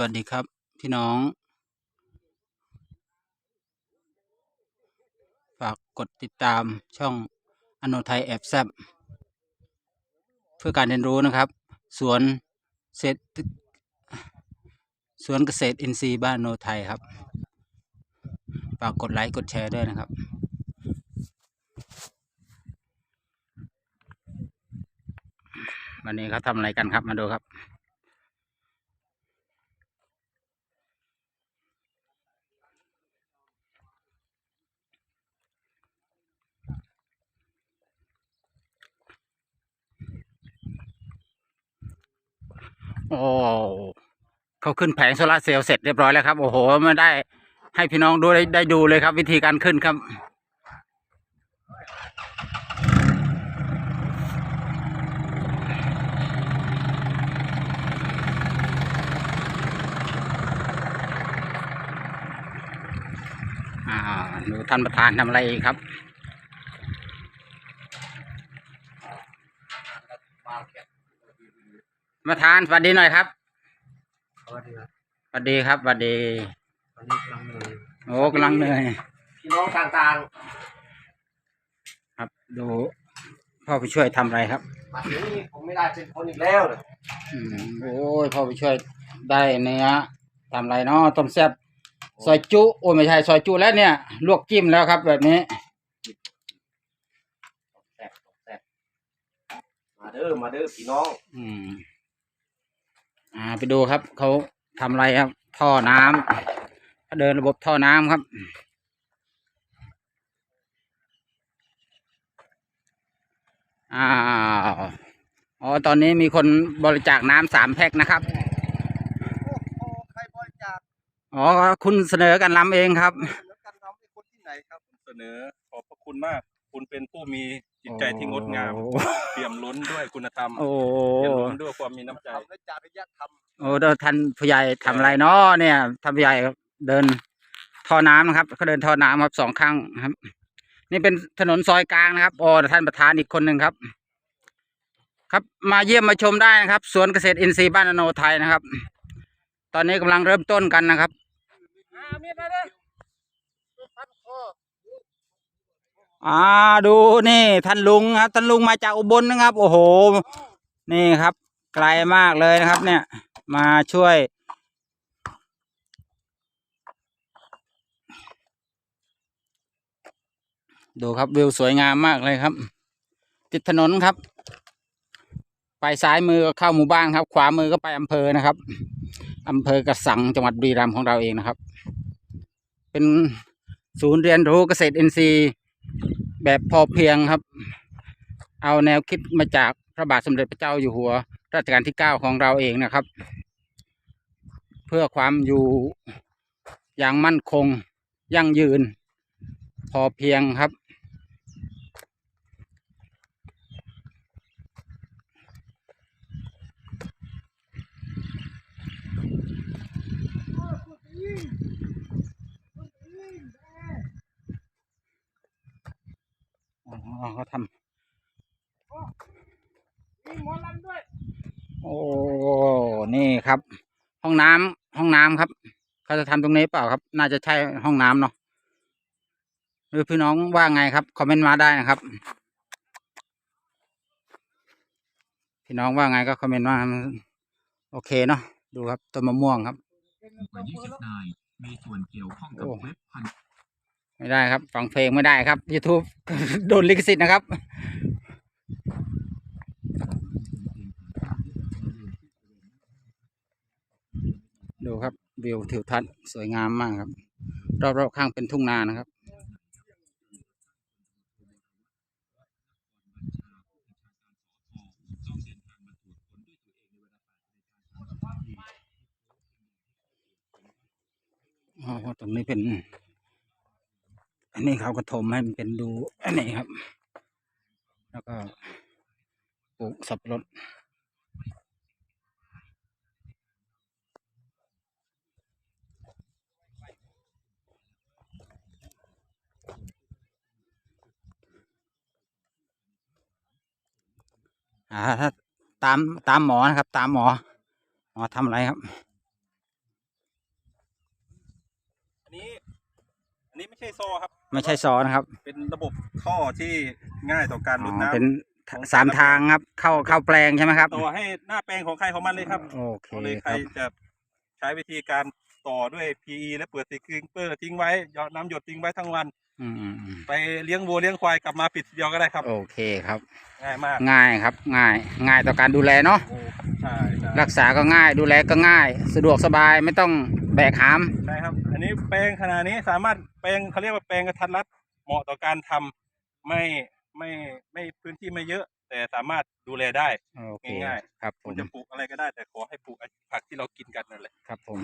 วัสดีครับพี่น้อง ฝากกดติดตามช่องอโนไทยแอบแซบเพื่อการเรียนรู้นะครับ สวนเศรษสวนเกษตรอินทรีย์บ้านโนไทยครับ ฝากกดไลค์กดแชร์ด้วยนะครับ วันนี้เขาทำอะไรกันครับมาดูครับ โอ้เขาขึ้นแผงโซลาเซลล์เสร็จเรียบร้อยแล้วครับ โอ้โหม่ได้ให้พี่น้องดูได้ได้ดูเลยครับ วิธีการขึ้นครับอ่าดูท่านประธานทำอะไรครับ ธานสวัสดีหน่อยครับสวัสดีครับสวัสดีครับสวัสดีวันนี้กำลังเลยโอ้กำลังเหนื่อยพี่น้องต่างครับดูพ่อไปช่วยทำอะไรครับๆมาถึงนี่ผมไม่ได้เป็นคนอีกแล้วเลยอืมโอ้ยพ่อไปช่วยได้เนื้อทำอะไรเนาะต้มแซ่บซอยจุโอ้ยไม่ใช่ซอยจุแล้วเนี่ย ลวกจิ้มแล้วครับ แบบนี้แซ่บแซ่บมาเด้อมาเด้อพี่น้อง อืมอ่า ไปดูครับเขาทำอะไรครับ ท่อน้ำเขาเดินระบบท่อน้ำครับอ้าวอ๋อตอนนี้มีคนบริจาคน้ำสามแพ็คนะครับโอ้ใครบริจาคอ๋อคุณเสนอกันล้ำเองครับแล้วกันน้องเป็นคนที่ไหนครับเสนอขอบพระคุณมาก คุณเป็นผู้มี จิตใจที่งดงามโอ้เปี่ยมล้นด้วยคุณธรรมโอ้เปี่ยมล้นด้วยความมีน้ำใจทำและจริยธรรมโอ้แล้วท่านผู้ใหญ่ทำอะไรเนาะเนี่ยท่านผู้ใหญ่เดินท่อน้ำนะครับเขาเดินท่อน้ำครับสองข้างครับ นี่เป็นถนนซอยกลางนะครับอ๋อท่านประธานอีกคนหนึ่งครับ ครับมาเยี่ยมมาชมได้นะครับ สวนเกษตรอินทรีย์บ้านอโนไทยนะครับ ตอนนี้กำลังเริ่มต้นกันนะครับ อ่าดูนี่ท่านลุงครับท่านลุงมาจากอุบลนะครับ โอ้โห นี่ครับ ไกลมากเลยนะครับ เนี่ย มาช่วย ดูครับวิวสวยงามมากเลยครับ ติดถนนครับ ไปซ้ายมือก็เข้าหมู่บ้านครับ ขวามือก็ไปอำเภอนะครับอำเภอกระสังจังหวัดบุรีรัมย์ของเราเองนะครับ เป็นศูนย์เรียนรู้เกษตรอินทรีย์ แบบพอเพียงครับ เอาแนวคิดมาจากพระบาทสมเด็จพระเจ้าอยู่หัว รัชกาลที่เก้าของเราเองนะครับ เพื่อความอยู่อย่างมั่นคงยั่งยืน พอเพียงครับ อ๋อเขาทำโอ้ นี่ครับ ห้องน้ำห้องน้ำครับ เขาจะทำตรงนี้เปล่าครับ น่าจะใช่ห้องน้ำเนาะหรือพี่น้องว่าไงครับ คอมเมนต์มาได้นะครับ พี่น้องว่าไงก็คอมเมนต์มาโอเคเนาะ ดูครับต้นมะม่วงครับกว่า20นายมีส่วนเกี่ยวข้องกับโอ้เว็บพัน ไม่ได้ครับ ฟังเพลงไม่ได้ครับ YouTube โดนลิขสิทธิ์นะครับ ดูครับวิวทิวทัศน์สวยงามมากครับ รอบๆข้างเป็นทุ่งนานะครับอ๋อตรงนี้เป็น อันนี้เขาก็ถมให้มันเป็นดูอันนี้ครับ แล้วก็ปลูกสับปะรดอ่ถ้าตามตามหมอนะครับ ตามหมอ หมอทำอะไรครับ อันนี้ อันนี้ไม่ใช่โซครับ ไม่ใช่ซอนะครับ เป็นระบบท่อที่ง่ายต่อการอ๋หลุดอน้ำเป็นสามทางครับ เข้าเข้าแปลงใช่ไหมครับ ต่อให้หน้าแปลงของใครของมันเลยครับโอเคเอาเลยคใครรับจะใช้วิธีการต่อด้วย PE และเปิดสติกเกอร์ทิ้งไว้หยอดน้ำหยดทิ้งไว้ทั้งวันอืมอืมอืมไปเลี้ยงวัวเลี้ยงควายกลับมาปิดทีเดียวก็ได้ครับ โอเคครับ ง่ายมากง่ายครับ ง่าย ง่ายต่อการดูแลเนาะโอ้ใช่ใช่รักษาก็ง่ายดูแลก็ง่าย สะดวกสบายไม่ต้องแบกหามใช่ครับอั นนี้แปลงขนาดนี้สามารถแปลงเขาเรียกว่าแปลงกระทัดรัดเหมาะต่อการทำไม่ไม่ไม่พื้นที่ไม่เยอะ แต่สามารถดูแลได้โอเคง่ายครับผคุณมจะปลูกอะไรก็ได้ แต่ขอให้ปลูกไอ้ผักที่เรากินกันนั่นแหละครับผม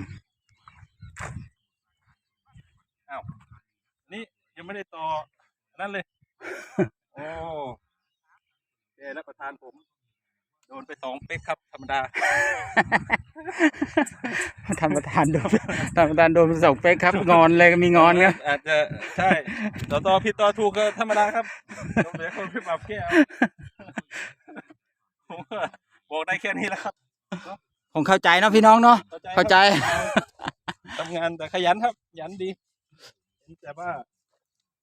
อ้าวนี่ยังไม่ได้ต่อนั่นเลย โอ้เจแล้วประธานผม โดนไปสองเป๊กครับ ธรรมดาท่านประธานโดนท่านประธานโดนไปสองเป๊กครับ งอนเลยมีงอนครับอาจจะใช่ต่อต่อผิดต่อถูกก็ธรรมดาครับต้องเหลือคนขึ้นมาแค่เอาผมก็บอกได้แค่นี้แหล้วครับคงเข้าใจเนาะพี่น้องเนาะเข้าใจทำงานแต่ขยันครับขยันดีแต่ว่า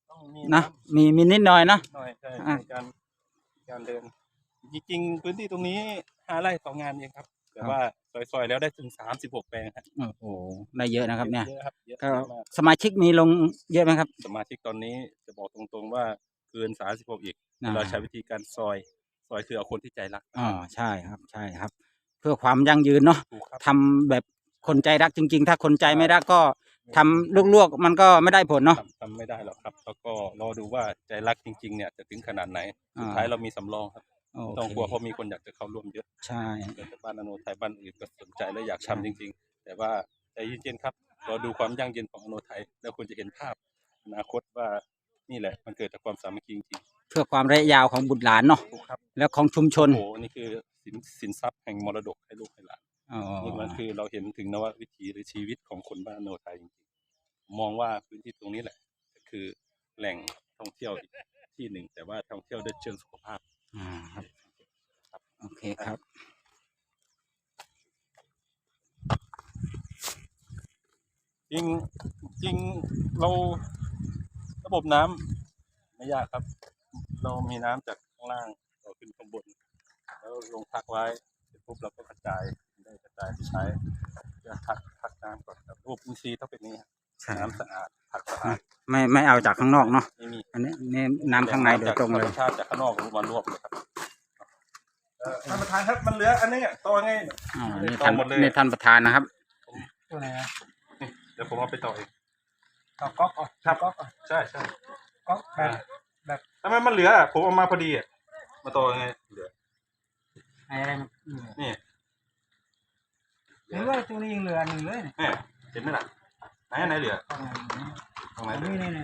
ต้องมีนะมีมีนิดหน่อยเนาะหน่อยใช่อะในการการเดิน จริงๆพื้นที่ตรงนี้ห้าไร่สองงานเองครับ แต่ว่าซอยๆแล้วได้ถึงสามสิบหกแปลงครับโอ้โหได้เยอะนะครับเนี่ย เยอะครับเยอะก็มากสมาชิกมีลงเยอะไหมครับสมาชิกตอนนี้จะบอกตรงๆว่าเกินสามสิบหกอีก อ่าเราใช้วิธีการซอย ซอยคือเอาคนที่ใจรักอ๋อใช่ครับ ใช่ครับ เพื่อความยั่งยืนเนาะถูกครับ ทำแบบคนใจรักจริง ๆ ถ้าคนใจไม่รักก็ทำลวกๆมันก็ไม่ได้ผลเนาะ ทำทำไม่ได้หรอกครับ แล้วก็รอดูว่าใจรักจริง ๆ เนี่ยจะถึงขนาดไหนอ่าสุดท้ายเรามีสำรองครับโอ ไม่ต้องเคกลัวเพราะมีคนอยากจะเข้าร่วมเยอะใช่แต่บ้านอโนไทยบ้านอื่นก็สนใจและอยากทำจริง ๆ แต่ว่าใจเย็นๆครับรอดูความยั่งยืนของอโนไทย แล้วคุณจะเห็นภาพอนาคตว่านี่แหละ มันเกิดจากความสามัคคีจริงเพื่อความระยะยาวของบุตรหลานเนาะๆถูกครับแล้วของชุมชนโอ้โหนี่คือสินสินทรัพย์แห่งมรดกให้ลูกให้หลานอ๋อนี่มันคือเราเห็นถึงนววิถีหรือชีวิตของคนบ้านอโนไทยจริงๆมองว่าพื้นที่ตรงนี้แหละ ก็คือแหล่งท่องเที่ยวอีกที่หนึ่ง แต่ว่าท่องเที่ยวด้วยเชิงสุขภาพ อ่าครับ โอเคครับ จริงจริงเราระบบน้ำไม่ยากครับ เรามีน้ำจากข้างล่างเราขึ้นข้างบน แล้วลงพักไว้เสร็จปุ๊บเราก็กระจายได้กระจายไปใช้เพื่อพักพักน้ำก่อนครับระบบอินทรีย์ต้องเป็นนี้ครับใช่น้ำสะอาดผักสะอาด ไม่ไม่เอาจากข้างนอกเนาะไม่มีอันนี้นี่น้ำข้างในโดยตรงเลยจากธมชาติจากข้างนอกมารวบเลยครับเอ่อท่านประธานครับมันเหลืออันนี้อะต่อไงอ๋อนี่ท่านหมดเลย นี่ท่านประธานนะครับ ตัวไหนอะเดี๋ยวผมเอาไปต่อเองต่อก๊อกอะครับก๊อกอะใช่ใช่ก๊อกแบบแบบทำไมมันเหลืออะผมเอามาพอดีอะมาต่อยังไงเหลือไหนอะไรมันอืมนี่เหลือตัวนี้ยังเหลือหนึ่งเลยเนี่ยเนี่ยเห็นไหมล่ะไหนอันไหนเหลือตรงไหน ตรงไหนอันเหลืนี้อนี่นี่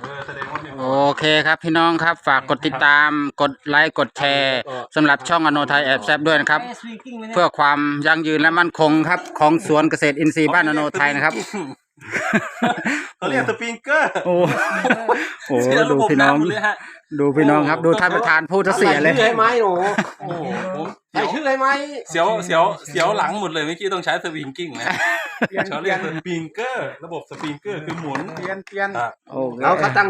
เออแสดงว่ามีโอเคครับพี่น้องครับฝากกดติดตามกดไลค์กดแชร์สำหรับช่องอโนไทยแอบแซบด้วยนะครับไอ้สวิงกิ้งเลยเนี่ยเพื่อความยั่งยืนและมั่นคงครับ ของสวนเกษตรอินทรีย์บ้านอโนไทยนะครับ เขาเรียกสปริงเกอร์โอ้โหเสียดูระบบพี่น้องำหมดเลยฮะ ดูพี่น้องครับ ดูท่านประธานพูดจะเสียเลย ใส่ชื่อให้ไหมหนูโอ้โหผมใส่ชื่อให้ไหมเสียวเสียวเสียวหลังหมดเลยเมื่อกี้ต้องใช้สวิงกิ้งนะเขาเรียกสปริงเกอร์ ระบบสปริงเกอร์คือหมุน เปลี่ยนเปลี่ยนอะโอเคเราก็ตั้ง